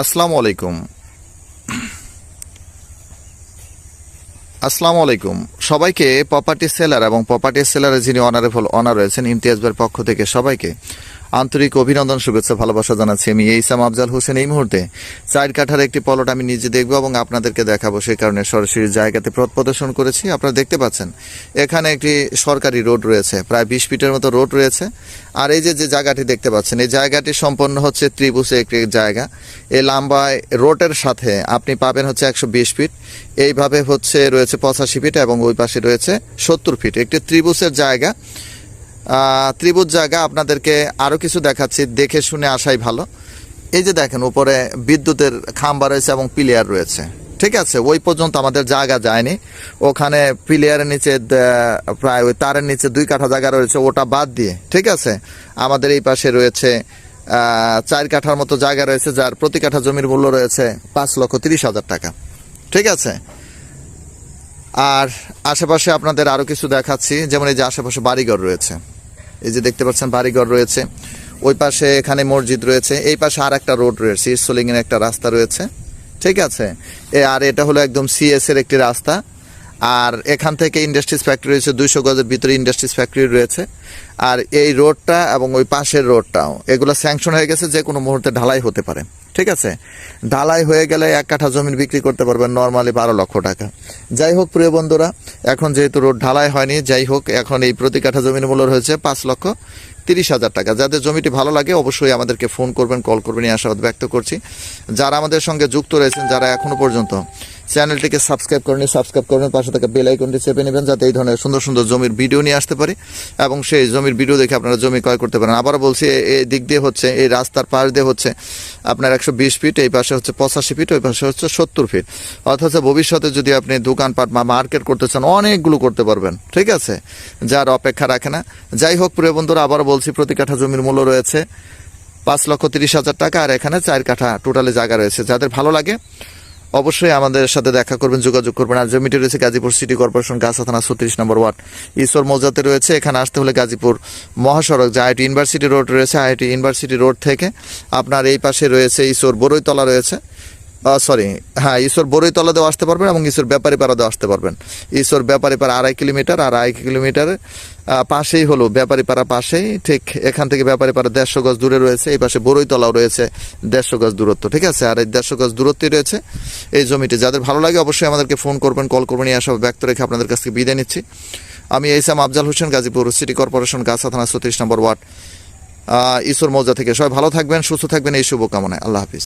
আসসালামু আলাইকুম। আসসালামু আলাইকুম। সবাইকে প্রপার্টি সেলার এবং প্রপার্টি সেলারের যিনি অনারেবল অনার রয়েছেন, ইমতিয়াজ পক্ষ থেকে সবাইকে আন্তরিক অভিনন্দন, শুভেচ্ছা, ভালোবাসা জানাচ্ছি আমি এইসাম আফজাল হোসেন এই মুহূর্তে। চার কাঠার একটি পলট আমি নিজে দেখব এবং আপনাদেরকে দেখাবো। সেই কারণে সরাসরি জায়গাতে পথ প্রদর্শন করেছি। আপনারা দেখতে পাচ্ছেন, এখানে একটি সরকারি রোড রয়েছে। প্রায় বিশ ফিটের মতো রোড রয়েছে। আর এই যে যে জায়গাটি দেখতে পাচ্ছেন, এই জায়গাটি সম্পন্ন হচ্ছে ত্রিভুজে একটি জায়গা। এই লাম্বায় রোডের সাথে আপনি পাবেন হচ্ছে একশো বিশ ফিট। এইভাবে হচ্ছে রয়েছে পঁচাশি ফিট এবং ওই পাশে রয়েছে সত্তর ফিট। একটি ত্রিভুজের জায়গা। ত্রিভুজ জায়গা আপনাদেরকে আরও কিছু দেখাচ্ছি, দেখে শুনে আসাই ভালো। এই যে দেখেন, উপরে বিদ্যুতের খাম্বা রয়েছে এবং পিলিয়ার রয়েছে। ঠিক আছে, ওই পর্যন্ত আমাদের জায়গা যায়নি। ওখানে পিলিয়ারের নিচে প্রায় ওই তারের নিচে দুই কাঠা জায়গা রয়েছে, ওটা বাদ দিয়ে। ঠিক আছে, আমাদের এই পাশে রয়েছে চার কাঠার মতো জায়গা রয়েছে, যার প্রতি কাঠা জমির মূল্য রয়েছে পাঁচ লক্ষ তিরিশ হাজার টাকা। ঠিক আছে, আর আশেপাশে আপনাদের আরও কিছু দেখাচ্ছি, যেমন এই যে আশেপাশে বাড়িঘর রয়েছে। এই যে দেখতে পাচ্ছেন বাড়িঘর রয়েছে। ওই পাশে এখানে মসজিদ রয়েছে। এই পাশে আর একটা রোড রয়েছে সোলিং এর একটা রাস্তা রয়েছে। ঠিক আছে? এ, আর এটা হলো একদম সিএসের একটি রাস্তা। আর এখান থেকে ইন্ডাস্ট্রিজ ফ্যাক্টরি রয়েছে, দুইশো গজের ভিতরে ইন্ডাস্ট্রিজ ফ্যাক্টরি রয়েছে। আর এই রোডটা এবং ওই পাশের রোডটাও, এগুলো স্যাংশন হয়ে গেছে যে কোনো মুহূর্তে ঢালাই হতে পারে। ঠিক আছে? ঢালাই হয়ে গেলে এক কাঠা জমি বিক্রি করতে পারবেন নর্মালি বারো লক্ষ টাকা। যাই হোক প্রিয় বন্ধুরা, এখন যেহেতু রোড ঢালাই হয়নি, যাই হোক, এখন এই প্রতি কাঠা জমির মূল্য রয়েছে পাঁচ লক্ষ তিরিশ হাজার টাকা। যাদের জমিটি ভালো লাগে অবশ্যই আমাদেরকে ফোন করবেন, কল করবেন, এই আশাবাদ ব্যক্ত করছি। যারা আমাদের সঙ্গে যুক্ত রয়েছেন, যারা এখনও পর্যন্ত চ্যানেলটিকে সাবস্ক্রাইব করেনি সাবস্ক্রাইব করবেন পাশে থেকে বেল আইকনটি চেপে নেবেন যাতে এই ধরনের সুন্দর সুন্দর জমির ভিডিও নিয়ে আসতে পারি এবং সেই জমির ভিডিও দেখে আপনারা জমি ক্রয় করতে পারেন। আবারও বলছি এই দিক দিয়ে হচ্ছে, এই রাস্তার পাশ দিয়ে হচ্ছে আপনার একশো বিশ ফিট, এই পাশে হচ্ছে পঁচাশি ফিট, ওই পাশে হচ্ছে সত্তর ফিট। অথচ ভবিষ্যতে যদি আপনি দোকানপাট বা মার্কেট করতে চান, অনেকগুলো করতে পারবেন, ঠিক আছে? যার অপেক্ষা রাখে না। যাই হোক, প্রিয় বন্ধুরা, আবারও বলছি, প্রতি কাঠা জমির মূল্য রয়েছে পাঁচ লক্ষ তিরিশ হাজার টাকা, আর এখানে চার কাঠা টোটালে জায়গা রয়েছে। যাদের ভালো লাগে, অবশ্যই আমাদের সাথে দেখা করবেন, যোগাযোগ করবেন। আর জমিটি রয়েছে গাজীপুর সিটি কর্পোরেশন, গাছা থানা ছত্রিশ নম্বর ওয়ার্ড। ঈশ্বর মৌজাতে রয়েছে, এখানে আসতে হলে গাজীপুর মহাসড়ক, যে আইটি ইউনিভার্সিটি রোড রয়েছে আইটি ইউনিভার্সিটি রোড থেকে আপনার এই পাশে রয়েছে, ঈশ্বর বড়ইতলা রয়েছে। সরি হ্যাঁ ঈশ্বর বড়ইতলাতেও আসতে পারবেন এবং ঈশ্বর ব্যাপারী পাড়াতেও আসতে পারবেন। ঈশ্বর ব্যাপারী পাড়া আড়াই কিলোমিটার, আর আড়াই কিলোমিটার পাশেই হলো ব্যাপারী পাড়া পাশেই, ঠিক এখান থেকে ব্যাপারী পাড়া দেড়শো গজ দূরে রয়েছে, এই পাশে বড়ইতলাও রয়েছে দেড়শো গজ দূরত্ব, ঠিক আছে? আর এই দেড়শো গজ দূরত্বই রয়েছে এই জমিটি। যাদের ভালো লাগে অবশ্যই আমাদেরকে ফোন করবেন, কল করবেন এই ব্যক্ত রেখে আপনাদের কাছ থেকে বিদায় নিচ্ছি। আমি এইসাম আফজাল হোসেন, গাজীপুর সিটি কর্পোরেশন, গাছা থানা ছত্রিশ নম্বর ওয়ার্ড। ঈশ্বর মৌজা থেকে সবাই ভালো থাকবেন, সুস্থ থাকবেন, এই শুভকামনায়। আল্লাহ হাফিজ।